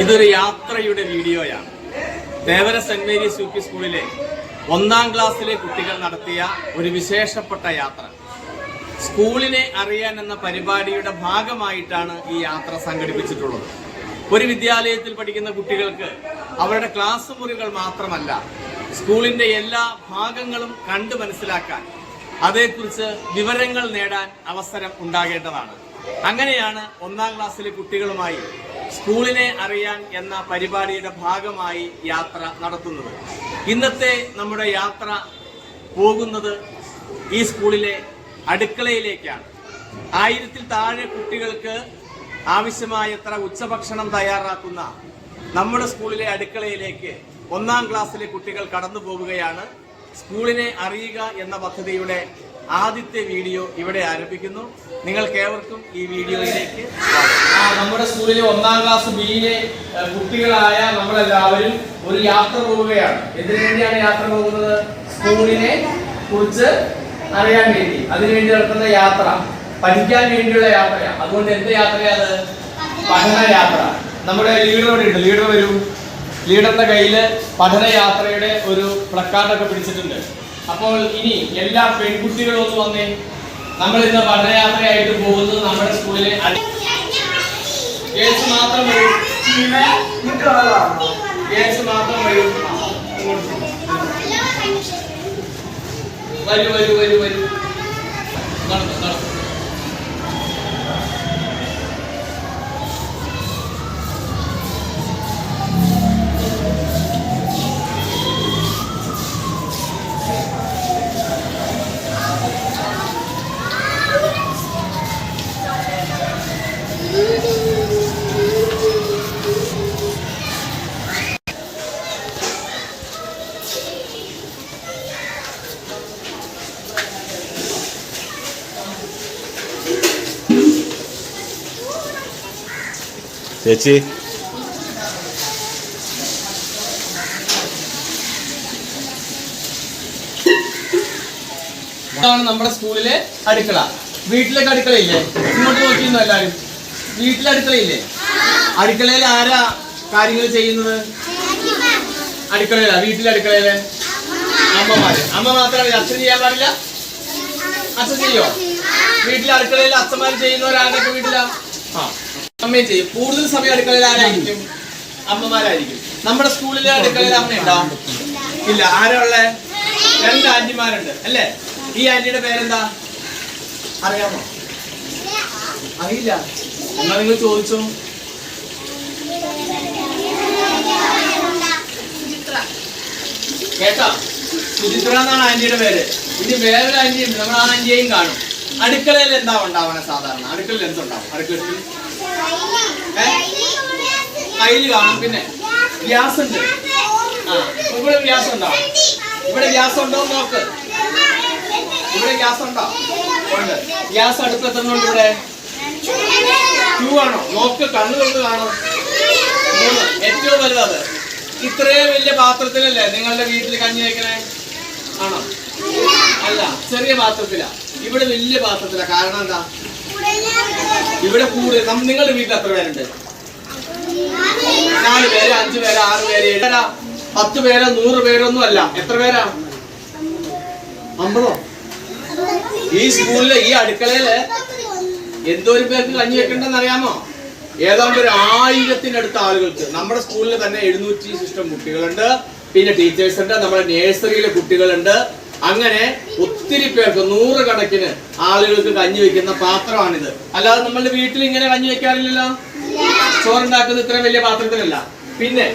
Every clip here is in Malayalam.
ഇതൊരു യാത്രയുടെ വീഡിയോയാണ്. Devara saint Mary's U P school ഒന്നാം ക്ലാസ്സിലെ കുട്ടികൾ നടത്തിയ ഒരു വിശേഷപ്പെട്ട യാത്ര. സ്കൂളിനെ അറിയാൻ എന്ന പരിപാടിയുടെ ഭാഗമായിട്ടാണ് ഈ യാത്ര സംഘടിപ്പിച്ചിട്ടുള്ളത്. ഒരു വിദ്യാലയത്തിൽ പഠിക്കുന്ന കുട്ടികൾക്ക് അവരുടെ ക്ലാസ് മുറികൾ മാത്രമല്ല സ്കൂളിന്റെ എല്ലാ ഭാഗങ്ങളും കണ്ടു മനസ്സിലാക്കാൻ അതേക്കുറിച്ച് വിവരങ്ങൾ നേടാൻ അവസരം ഉണ്ടാകേണ്ടതാണ്. അങ്ങനെയാണ് ഒന്നാം ക്ലാസ്സിലെ കുട്ടികളുമായി സ്കൂളിനെ അറിയാൻ എന്ന പരിപാടിയുടെ ഭാഗമായി യാത്ര നടത്തുന്നത്. ഇന്നത്തെ നമ്മുടെ യാത്ര പോകുന്നത് ഈ സ്കൂളിലെ അടുക്കളയിലേക്കാണ്. ആയിരത്തിൽ താഴെ കുട്ടികൾക്ക് ആവശ്യമായത്ര ഉച്ചഭക്ഷണം തയ്യാറാക്കുന്ന നമ്മുടെ സ്കൂളിലെ അടുക്കളയിലേക്ക് ഒന്നാം ക്ലാസ്സിലെ കുട്ടികൾ കടന്നു പോവുകയാണ് സ്കൂളിനെ അറിയുക എന്ന പദ്ധതിയുടെ ആദ്യത്തെ വീഡിയോ ഇവിടെ ആരംഭിക്കുന്നു. നിങ്ങൾക്ക് ഏവർക്കും ഈ വീഡിയോയിലേക്ക് നമ്മുടെ സ്കൂളിലെ ഒന്നാം ക്ലാസ് ബിയിലെ കുട്ടികളായ നമ്മളെല്ലാവരും ഒരു യാത്ര പോവുകയാണ്. എന്തിനു വേണ്ടിയാണ് യാത്ര പോകുന്നത്? സ്കൂളിനെ കുറിച്ച് അറിയാൻ വേണ്ടി. അതിനുവേണ്ടി നടത്തുന്ന യാത്ര പഠിക്കാൻ വേണ്ടിയുള്ള യാത്രയാണ്. അതുകൊണ്ട് എന്ത് യാത്രയാണ് പഠന യാത്ര. നമ്മുടെ ലീഡറോട് ഉണ്ട്. ലീഡർ വരൂ. ലീഡറിന്റെ കയ്യിൽ പഠനയാത്രയുടെ ഒരു പ്ലക്കാർഡൊക്കെ പിടിച്ചിട്ടുണ്ട്. അപ്പോൾ ഇനി എല്ലാ പെൺകുട്ടികളും ഒന്ന് വന്നേ. നമ്മൾ ഇന്ന് പഠനയാത്രയായിട്ട് പോകുന്നത് നമ്മുടെ സ്കൂളിലെ ഗേൾസ് മാത്രം വരൂ ഗേൾസ് മാത്രം. വരൂ വരൂ വരൂ വരൂ. ചേച്ചി. ഇതാണ് നമ്മുടെ സ്കൂളിലെ അടുക്കള. വീട്ടിലേക്ക് അടുക്കളയില്ലേ? ഇങ്ങോട്ട് നോക്കിയിരുന്നു എല്ലാരും? വീട്ടിലെ അടുക്കളയില്ലേ? അടുക്കളയിൽ ആരാ കാര്യങ്ങൾ ചെയ്യുന്നത്? അടുക്കളയിലാ? വീട്ടിലെ അടുക്കളയിൽ? അമ്മമാര്. അമ്മ മാത്രമല്ല അച്ഛൻ ചെയ്യാൻ പാടില്ല? അച്ഛൻ ചെയ്യോ? വീട്ടിലെ അടുക്കളയിൽ അച്ഛന്മാർ ചെയ്യുന്നവരാരൊക്കെ വീട്ടിലാ? ആ. അമ്മയും ചെയ്യും കൂടുതൽ സമയം അടുക്കളയിൽ ആരായിരിക്കും? അമ്മമാരായിരിക്കും. നമ്മുടെ സ്കൂളിലെ അടുക്കളയിൽ അമ്മയുണ്ടോ ഇല്ല. ആരാ ഉള്ളേ? രണ്ട് ആന്റിമാരുണ്ട്. അല്ലേ? ഈ ആന്റിയുടെ പേരെന്താ? അറിയാമോ? അറിയില്ല. എന്നാ നിങ്ങൾ ചോദിച്ചോ? കേട്ടോ? സുചിത്ര എന്നാണ് ആന്റിയുടെ പേര്. ഇനി വേറൊരു ആന്റി ഉണ്ട് നമ്മൾ ആ ആന്റിയെയും കാണും. അടുക്കളയിൽ എന്താ ഉണ്ടാവണേ സാധാരണ? അടുക്കളയിൽ എന്തുണ്ടാവും? അടുക്കളയിൽ? കയ്യിൽ കാണും പിന്നെ. ഗ്യാസ് ഉണ്ട് ആ ഇവിടെ ഗ്യാസ് ഉണ്ടോ ഇവിടെ ഗ്യാസ് ഉണ്ടോ നോക്ക്. ഇവിടെ ഗ്യാസ് ഉണ്ടോ. ഉണ്ട് ഗ്യാസ് അടുത്ത് എത്തുന്നുണ്ട് ഇവിടെ? ടു ആണോ? നോക്ക് കണ്ണു കൊണ്ട് കാണോ. മൂന്ന്. ഏറ്റവും വലുത് ഇത്രയും വലിയ പാത്രത്തിലല്ലേ നിങ്ങളുടെ വീട്ടിൽ കഞ്ഞി വയ്ക്കണേ ആണോ? അല്ല ചെറിയ പാത്രത്തിലാ. ഇവിടെ വലിയ പാത്രത്തിലാ. കാരണം എന്താ? ഇവിടെ കൂടുതൽ നിങ്ങളുടെ വീട്ടിൽ എത്ര പേരുണ്ട്? നാല് പേര് അഞ്ചു പേര് ആറ് പേര് ഏഴ് പേരാ? പത്ത് പേരോ നൂറ് പേരോ ഒന്നും അല്ല. എത്ര പേരാ? അമ്പതോ? ഈ സ്കൂളിൽ ഈ അടുക്കളയിൽ ഒരു പേർക്ക് കഞ്ഞി വെക്കണ്ടെന്ന് അറിയാമോ? ഏതാണ്ട് ഒരു ആയിരത്തിനടുത്ത ആളുകൾക്ക്. നമ്മുടെ സ്കൂളിൽ തന്നെ എഴുന്നൂറ്റി സിസ്റ്റം കുട്ടികളുണ്ട്. പിന്നെ ടീച്ചേഴ്സ് ഉണ്ട് നമ്മുടെ നേഴ്സറിയിലെ കുട്ടികളുണ്ട്. അങ്ങനെ ഒത്തിരി പേർക്ക് നൂറുകണക്കിന് ആളുകൾക്ക് കഞ്ഞി വെക്കുന്ന പാത്രമാണിത്. അല്ലാതെ നമ്മളുടെ വീട്ടിൽ ഇങ്ങനെ കഞ്ഞി വെക്കാറില്ലല്ലോ ചോറുണ്ടാക്കുന്ന ഇത്ര വലിയ പാത്രത്തിലല്ല. പിന്നെ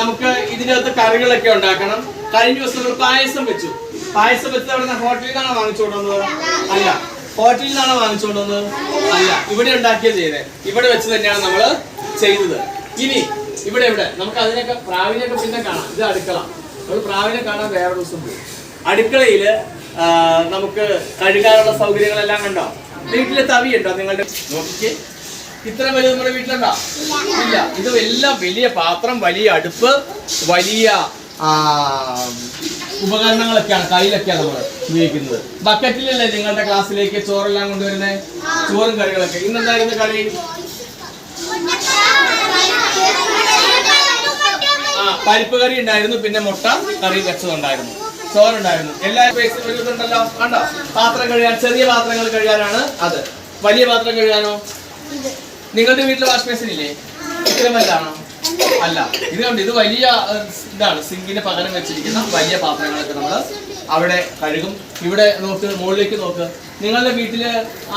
നമുക്ക് ഇതിനകത്ത് കറികളൊക്കെ ഉണ്ടാക്കണം. കഴിഞ്ഞ ദിവസം പായസം വെച്ചു. പായസം വെച്ചത് അവിടെ ഹോട്ടലിൽ നിന്നാണ് വാങ്ങിച്ചുകൊണ്ടുവന്നത് അല്ല. ഹോട്ടലിൽ നിന്നാണ് വാങ്ങിച്ചുകൊണ്ടുവന്നത് അല്ല. ഇവിടെ ഉണ്ടാക്കിയ ചെയ്തേ ഇവിടെ വെച്ച് തന്നെയാണ് നമ്മൾ ചെയ്തത്. ഇനി ഇവിടെ ഇവിടെ. നമുക്ക് അതിനൊക്കെ പ്രാവിനെയൊക്കെ പിന്നെ കാണാം. ഇത് അടുക്കള. നമ്മൾ പ്രാവിനെ കാണാൻ വേറെ ദിവസം പോകും അടുക്കളയിൽ ആ, നമുക്ക് കഴുകാനുള്ള സൗകര്യങ്ങളെല്ലാം കണ്ടോ? വീട്ടിലെ തവിയുണ്ടോ നിങ്ങളുടെ? നോക്കിക്ക്. ഇത്ര വലുത് നമ്മുടെ വീട്ടിലുണ്ടോ? ഇല്ല. ഇത് എല്ലാം വലിയ പാത്രം വലിയ അടുപ്പ് വലിയ ഉപകരണങ്ങളൊക്കെയാണ് കയ്യിലൊക്കെയാണ് നമ്മൾ ഉപയോഗിക്കുന്നത്. ബക്കറ്റിലല്ലേ നിങ്ങളുടെ ക്ലാസ്സിലേക്ക് ചോറെല്ലാം കൊണ്ടുവരുന്നത് ചോറും കറികളൊക്കെ. ഇന്നെന്തായിരുന്നു കറി? ആ പരിപ്പ് കറി ഉണ്ടായിരുന്നു പിന്നെ മുട്ട കറി വെച്ചതുണ്ടായിരുന്നു. ചോറുണ്ടായിരുന്നു ഒരു ഇതുണ്ടല്ലോ കണ്ടോ? പാത്രം കഴുകാൻ ചെറിയ പാത്രങ്ങൾ കഴുകാനാണ് അത്. വലിയ പാത്രം കഴുകാനോ? നിങ്ങളുടെ വീട്ടിൽ വാഷ് മെഷീൻ ഇല്ലേ? ഇത്രയും വലുതാണോ? അല്ല. ഇത് കണ്ട്? ഇത് വലിയ ഇതാണ്. സിങ്കിന് പകരം വെച്ചിരിക്കുന്ന വലിയ പാത്രങ്ങളൊക്കെ നമ്മൾ അവിടെ കഴുകും. ഇവിടെ നോക്ക് മുകളിലേക്ക് നോക്ക്. നിങ്ങളുടെ വീട്ടിൽ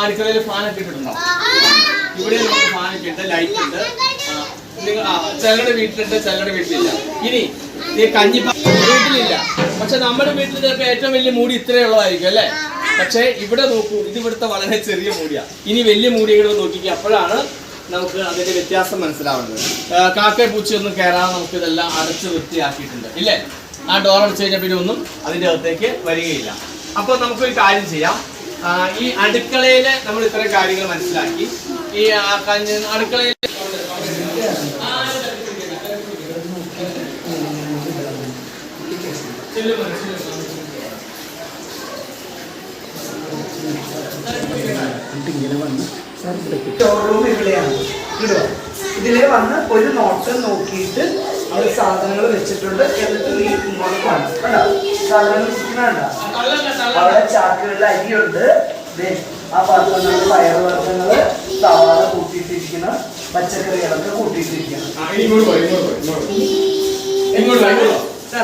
അടുക്കളയിൽ ഫാനൊക്കെ ഇട്ടിട്ടുണ്ടോ? ഇവിടെ നമുക്ക് ഫാനൊക്കെ ഉണ്ട് ലൈറ്റ് ഉണ്ട്. ചിലരുടെ വീട്ടിലുണ്ട് ചിലരുടെ വീട്ടിലില്ല. ഇനി ഈ കഞ്ഞിപ്പ വീട്ടിലില്ല. പക്ഷെ നമ്മുടെ വീട്ടിൽ ചിലപ്പോൾ ഏറ്റവും വലിയ മൂടി ഇത്രയേ ഉള്ളതായിരിക്കും അല്ലേ? പക്ഷേ ഇവിടെ നോക്കൂ ഇത് ഇവിടുത്തെ വളരെ ചെറിയ മൂടിയാ. ഇനി വലിയ മൂടികൾ നോക്കിക്കുക അപ്പോഴാണ് നമുക്ക് അതിന്റെ വ്യത്യാസം മനസ്സിലാവുന്നത്. കാക്കയെ പൂച്ചയൊന്നും കയറാതെ നമുക്ക് ഇതെല്ലാം അടച്ച് വൃത്തിയാക്കിയിട്ടുണ്ട് ഇല്ലേ? ആ ഡോർ അടച്ചു കഴിഞ്ഞാൽ പിന്നെ ഒന്നും അതിന്റെ അകത്തേക്ക് വരികയില്ല. അപ്പോൾ നമുക്കൊരു കാര്യം ചെയ്യാം. ഈ അടുക്കളയിലെ നമ്മൾ ഇത്രയും കാര്യങ്ങൾ മനസ്സിലാക്കി. ഈ ആ, ഇങ്ങനെ വന്ന് ഷോറൂം ഇവിടെയാണ്. ഇടുക ഇതിലെ വന്ന് ഒരു നോട്ട് നോക്കിയിട്ട് അവിടെ സാധനങ്ങൾ വെച്ചിട്ടുണ്ട്. എന്നിട്ട് നീ ഇങ്ങോട്ട് കാണും കണ്ടോ? സാധനങ്ങൾ വെച്ചിട്ടുണ്ടോ അവിടെ ചാക്കുകളിൽ അരിയുണ്ട്. ആ പാത്രങ്ങളിൽ പയറുവർഗങ്ങൾ സവാള കൂട്ടിയിട്ടിരിക്കുന്ന. പച്ചക്കറികളൊക്കെ കൂട്ടിയിട്ടിരിക്കണം ഇങ്ങോട്ട് ഇങ്ങോട്ട് ഇങ്ങോട്ട്. ഇങ്ങോട്ട്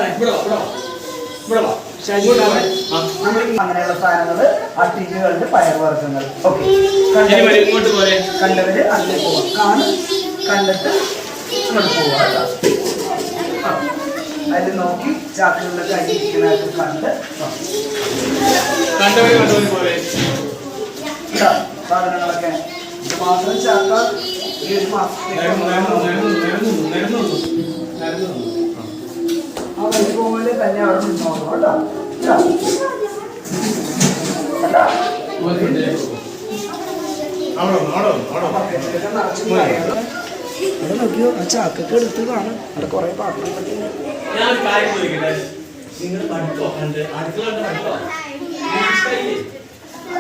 ഇങ്ങോട്ട് പോരെ. കണ്ടവര് അങ്ങനെ പോവാം കാണും കണ്ടിട്ട് ഇങ്ങോട്ട് പോവാം. അതിൽ നോക്കി ചാക്കുകളിലൊക്കെ അരിയിരിക്കുന്നതൊക്കെ കണ്ട്. സാധനങ്ങളൊക്കെ. മാത്രം ചാക്ക. ഈ ഒരു മാസത്തേക്ക് നേർന്നു, നേർന്നു, നേർന്നു, നേർന്നു. ആ വലിയ പോലെ തന്നെ അവിടെ നിന്നോളൂ കേട്ടോ. അവിടെ നോക്കിയോ ആ ചാക്കൊക്കെ എടുത്ത് കാണും അവിടെ കുറെ പാത്രങ്ങളൊക്കെ നിങ്ങൾ പഠിത്തോ കണ്ട് അടുക്കളയുടെ പഠിത്തോ നിങ്ങൾക്ക് ഇഷ്ടമായില്ലേ?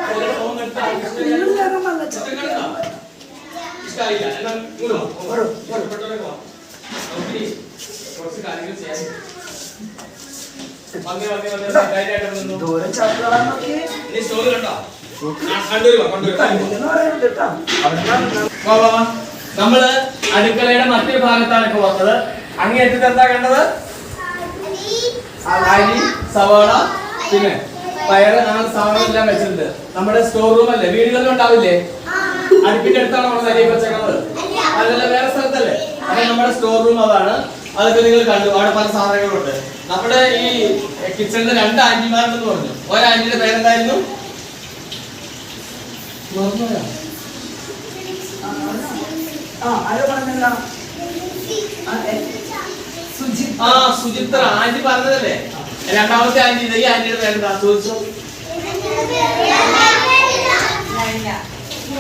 ചിലരുടെ ഫോൺ എടുത്താൽ ഇഷ്ടമില്ല. നിങ്ങൾ വേഗം വന്ന് ഇഷ്ടമായില്ല എന്നാ ഇങ്ങോട്ട് കുറച്ച് കാര്യങ്ങൾ ചെയ്യാൻ വന്നേ വന്നേ വന്നേ ധൈര്യമായിട്ട് നിന്നു ദൂരം. നമ്മൾ അടുക്കളയുടെ മറ്റൊരു ഭാഗത്താണ് ഇപ്പൊ വന്നത്. അങ്ങേറ്റത്ത് എന്താ കണ്ടത്? അരി സവാള പിന്നെ പയറ് അങ്ങനെ സാധനം എല്ലാം വെച്ചിട്ടുണ്ട്. നമ്മുടെ സ്റ്റോർ റൂം അല്ലേ? വീടുകളിൽ ഉണ്ടാവില്ലേ? അടുപ്പിന്റെ അടുത്താണ് നമ്മൾ അരി വെച്ചേക്കുന്നത് അതല്ല വേറെ സ്ഥലത്തല്ലേ? അപ്പൊ നമ്മുടെ സ്റ്റോർ റൂം അതാണ്. അതൊക്കെ നിങ്ങൾ കണ്ടു. അവിടെ പല സാധനങ്ങളുണ്ട്. നമ്മുടെ ഈ കിച്ചണിന്റെ രണ്ട് ആന്റിമാരുണ്ടെന്ന് പറഞ്ഞു. ഒരു ആന്റിയുടെ പേരെന്തായിരുന്നു? ആ സുചിത്ര ആന്റി പറഞ്ഞതല്ലേ? രണ്ടാമത്തെ ആന്റി ഈ ആന്റിയുടെ പേരെന്താ? ചോദിച്ചു.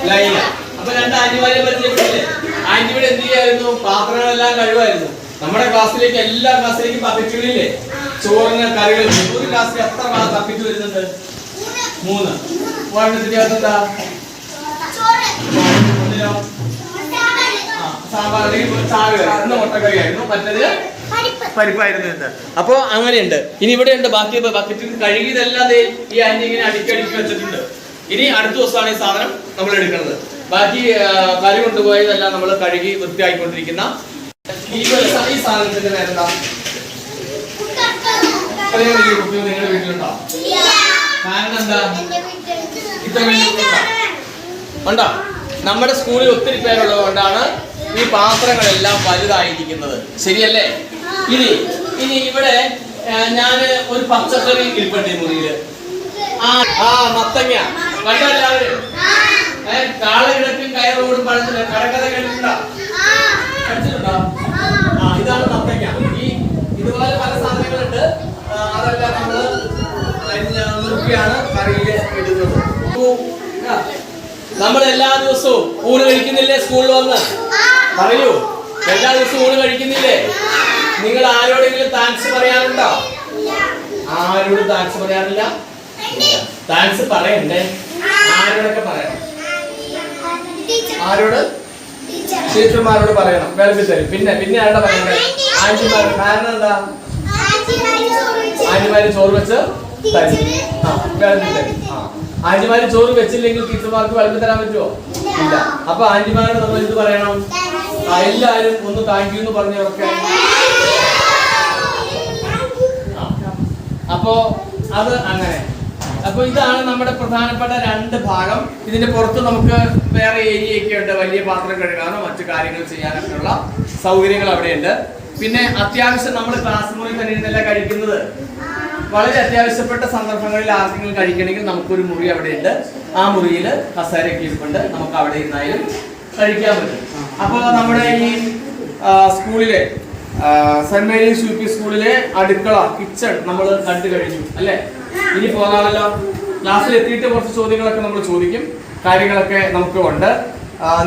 ലൈല. അപ്പൊ രണ്ട് ആന്റിമാരെ പരിചയപ്പെട്ടില്ലേ? ആന്റിയുടെ എന്ത് ചെയ്യായിരുന്നു? പാത്രങ്ങളെല്ലാം കഴിവായിരുന്നു നമ്മുടെ ക്ലാസ്സിലേക്ക് എല്ലാ ക്ലാസ്സിലേക്കും ബക്കറ്റുകളില്ലേ ചോറിന് കറികൾ. ഒരു ക്ലാസ്സിൽ എത്ര ബക്കറ്റ് വരുന്നുണ്ട്? മൂന്ന്. വേണ്ടതിന്റെ അകത്ത് എന്താ? ഒന്നിനോ ആ, സാമ്പാർ അല്ലെങ്കിൽ ചാറ് കറി ഇന്ന് മുട്ടക്കറിയായിരുന്നു. മറ്റേത്? പരിപ്പായിരുന്നു ഇത് അപ്പോ അങ്ങനെയുണ്ട്. ഇനി ഇവിടെ ഉണ്ട് ബാക്കി ബക്കറ്റിൽ കഴുകിയതല്ലാതെ ഈ അന്യ ഇങ്ങനെ അടുക്കി അടുക്കി വെച്ചിട്ടുണ്ട്. ഇനി അടുത്ത ദിവസമാണ് ഈ സാധനം നമ്മൾ എടുക്കുന്നത്. ബാക്കി കറി കൊണ്ടുപോയതെല്ലാം നമ്മൾ കഴുകി വൃത്തിയായിക്കൊണ്ടിരിക്കുന്ന നിങ്ങളുടെ വീട്ടിലുണ്ടോ കാരണം എന്താ നമ്മുടെ സ്കൂളിൽ ഒത്തിരി പേരുള്ളത് കൊണ്ടാണ് ഈ പാത്രങ്ങളെല്ലാം വലുതായിരിക്കുന്നത്. ശരിയല്ലേ? ഇനി ഇനി ഇവിടെ ഞാൻ ഒരു പച്ചക്കറി ഇരിപ്പട്ടെ മുറിയിൽ. ആ ആ മത്തങ്ങ. കണ്ടോ എല്ലാവരും? കാളകിടക്കും കയറോടും പഴത്തില്ല കടക്കഥ കേട്ടിട്ടുണ്ടോ? ആ ഇതാണ് ഈ പല സാധനങ്ങളുണ്ട്. അതെല്ലാം നമ്മൾ ഇടുന്നത്. നമ്മൾ എല്ലാ ദിവസവും ഊണ് കഴിക്കുന്നില്ലേ സ്കൂളിൽ വന്ന്? പറയൂ. എല്ലാ ദിവസവും ഊണ് കഴിക്കുന്നില്ലേ? നിങ്ങൾ ആരോടെങ്കിലും താങ്ക്സ് പറയാറുണ്ടോ? ആരോടും താങ്ക്സ് പറയാറില്ല. താങ്ക്സ് പറയണ്ടേ? ആരോടൊക്കെ പറയണം? ആരോട്? ടീച്ചർമാരോട് പറയണം. വിളമ്പി തരും പിന്നെ പിന്നെ ആരുടെ പറയണ്ടേ ആന്റിമാർ കാരണം എന്താ? ആന്റിമാര് ചോറ് വെച്ച് തരും. ആ ആ. ആന്റിമാര് ചോറ് വെച്ചില്ലെങ്കിൽ ടീച്ചർമാർക്ക് വിളമ്പി തരാൻ പറ്റുമോ ഇല്ല. അപ്പൊ ആന്റിമാരോട് നമ്മൾ എന്ത് പറയണം? ആ, എല്ലാരും ഒന്ന് താങ്ക് യു എന്ന് പറഞ്ഞവർക്ക്. അപ്പോ അത് അങ്ങനെ. അപ്പൊ ഇതാണ് നമ്മുടെ പ്രധാനപ്പെട്ട രണ്ട് ഭാഗം. ഇതിന്റെ പുറത്ത് നമുക്ക് വേറെ ഏരിയയൊക്കെ ഉണ്ട് വലിയ പാത്രം കഴുകാനോ മറ്റു കാര്യങ്ങൾ ചെയ്യാനൊക്കെ ഉള്ള സൗകര്യങ്ങൾ അവിടെയുണ്ട്. പിന്നെ അത്യാവശ്യം നമ്മൾ ക്ലാസ് മുറിയിൽ തന്നെ ഇരുന്നല്ല കഴിക്കുന്നത്? വളരെ അത്യാവശ്യപ്പെട്ട സന്ദർഭങ്ങളിൽ ആർക്കെങ്കിലും കഴിക്കണമെങ്കിൽ നമുക്കൊരു മുറി അവിടെ ഉണ്ട് ആ മുറിയിൽ കസേരയൊക്കെ ഇരിപ്പുണ്ട്. നമുക്ക് അവിടെ ഇരുന്നാലും കഴിക്കാൻ പറ്റും. അപ്പോൾ നമ്മുടെ ഈ സ്കൂളിലെ സെന്റ് മേരീസ് യു പി സ്കൂളിലെ അടുക്കള കിച്ചൺ നമ്മൾ കണ്ടു കഴിഞ്ഞു അല്ലേ? ഇനി പോകാമല്ലോ ക്ലാസ്സിൽ എത്തിയിട്ട് കുറച്ച് ചോദ്യങ്ങളൊക്കെ നമ്മൾ ചോദിക്കും. കാര്യങ്ങളൊക്കെ നമുക്ക് ഉണ്ട്.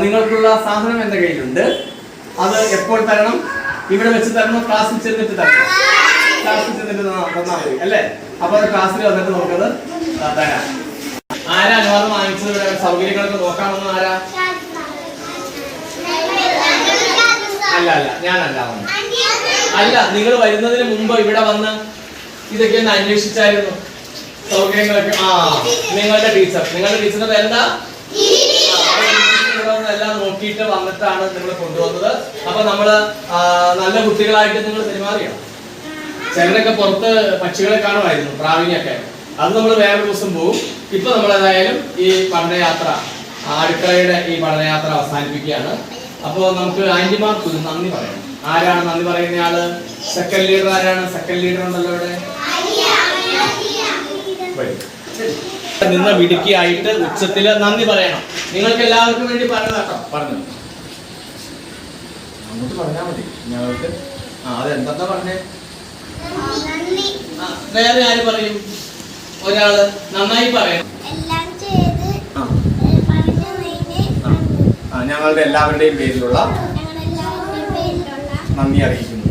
നിങ്ങൾക്കുള്ള സാധനം എന്റെ കയ്യിലുണ്ട്. അത് എപ്പോൾ തരണം? ഇവിടെ വെച്ച് തരണോ ക്ലാസ്സിൽ ചെന്നിട്ട് തരണം? ക്ലാസ്സിൽ ചെന്നിട്ട് തന്നാ തന്നാ മതി അല്ലേ? അപ്പൊ അത് ക്ലാസ്സിൽ വന്നിട്ട് നമുക്കത് തരാം. ആരാ അനുവാദം വാങ്ങിച്ചത്? ഇവിടെ സൗകര്യങ്ങളൊക്കെ നോക്കാമെന്ന് ആരാ? അല്ല അല്ല ഞാനല്ല അല്ല നിങ്ങൾ വരുന്നതിന് മുമ്പ് ഇവിടെ വന്ന് ഇതൊക്കെ ഒന്ന് അന്വേഷിച്ചായിരുന്നു. സൗകര്യങ്ങളൊക്കെ ആ നിങ്ങളുടെ ടീച്ചർ നിങ്ങളുടെ ടീച്ചറിന്റെ പേരെന്താ എല്ലാം നോക്കിയിട്ട് വന്നിട്ടാണ് നിങ്ങൾ കൊണ്ടുവന്നത്. അപ്പൊ നമ്മൾ നല്ല കുട്ടികളായിട്ട് നിങ്ങൾ പെരുമാറിയോ ചിലരൊക്കെ പുറത്ത് പക്ഷികളെ കാണുമായിരുന്നു പ്രാവിനെയൊക്കെ. അത് നമ്മൾ വേറെ ദിവസം പോകും ഇപ്പൊ നമ്മൾ ഏതായാലും ഈ പഠനയാത്ര അടുക്കളയുടെ ഈ പഠനയാത്ര അവസാനിപ്പിക്കുകയാണ്. അപ്പോൾ നമുക്ക് ആന്റിമാർക്ക് നന്ദി പറയണം ആരാണ് നന്ദി പറയുന്ന ആൾ സെക്കൻഡ് ലീഡർ ആരാണ്? സെക്കൻഡ് ലീഡർ ഉണ്ടല്ലോ ഇവിടെ. നിന്ന് മിടുക്കിയായിട്ട് ഉച്ചത്തിൽ നന്ദി പറയണം. നിങ്ങൾക്ക് എല്ലാവർക്കും വേണ്ടി പറഞ്ഞതാട്ടോ പറഞ്ഞു. അങ്ങോട്ട് പറഞ്ഞാൽ മതി. ഞങ്ങൾക്ക് ആ അതെന്താ പറഞ്ഞേ? ആ, വേറെ ആര് പറയും? ഒരാൾ നന്നായി പറയണം. ഞങ്ങളുടെ എല്ലാവരുടെയും പേരിലുള്ള നന്ദി അറിയിക്കുന്നു.